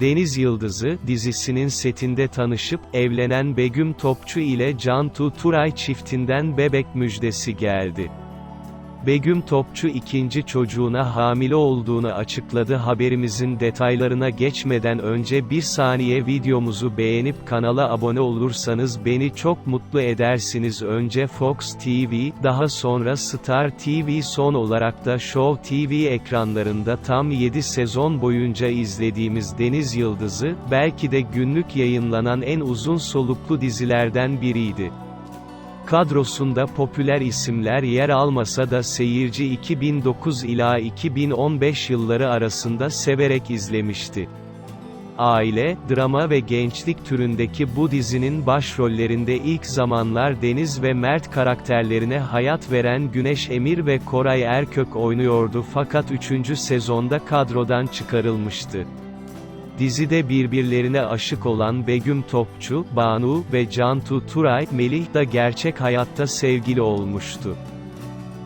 Deniz Yıldızı, dizisinin setinde tanışıp, evlenen Begüm Topçu ile Cantu Turay çiftinden bebek müjdesi geldi. Begüm Topçu ikinci çocuğuna hamile olduğunu açıkladı haberimizin detaylarına geçmeden önce bir saniye videomuzu beğenip kanala abone olursanız beni çok mutlu edersiniz önce Fox TV, daha sonra Star TV son olarak da Show TV ekranlarında tam 7 sezon boyunca izlediğimiz Deniz Yıldızı, belki de günlük yayınlanan en uzun soluklu dizilerden biriydi. Kadrosunda popüler isimler yer almasa da seyirci 2009 ila 2015 yılları arasında severek izlemişti. Aile, drama ve gençlik türündeki bu dizinin başrollerinde ilk zamanlar Deniz ve Mert karakterlerine hayat veren Güneş Emir ve Koray Erkök oynuyordu fakat 3. sezonda kadrodan çıkarılmıştı. Dizide birbirlerine aşık olan Begüm Topçu, Banu ve Cantu Turay, Melih da gerçek hayatta sevgili olmuştu.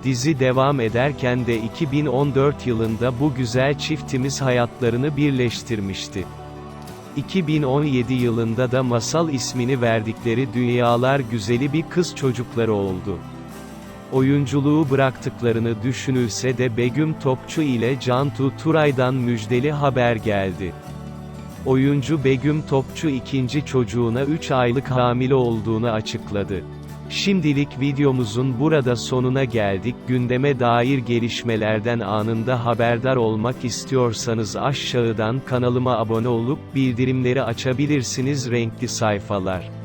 Dizi devam ederken de 2014 yılında bu güzel çiftimiz hayatlarını birleştirmişti. 2017 yılında da Masal ismini verdikleri dünyalar güzeli bir kız çocukları oldu. Oyunculuğu bıraktıklarını düşünülse de Begüm Topçu ile Cantu Turay'dan müjdeli haber geldi. Oyuncu Begüm Topçu ikinci çocuğuna 3 aylık hamile olduğunu açıkladı. Şimdilik videomuzun burada sonuna geldik. Gündeme dair gelişmelerden anında haberdar olmak istiyorsanız aşağıdan kanalıma abone olup bildirimleri açabilirsiniz renkli sayfalar.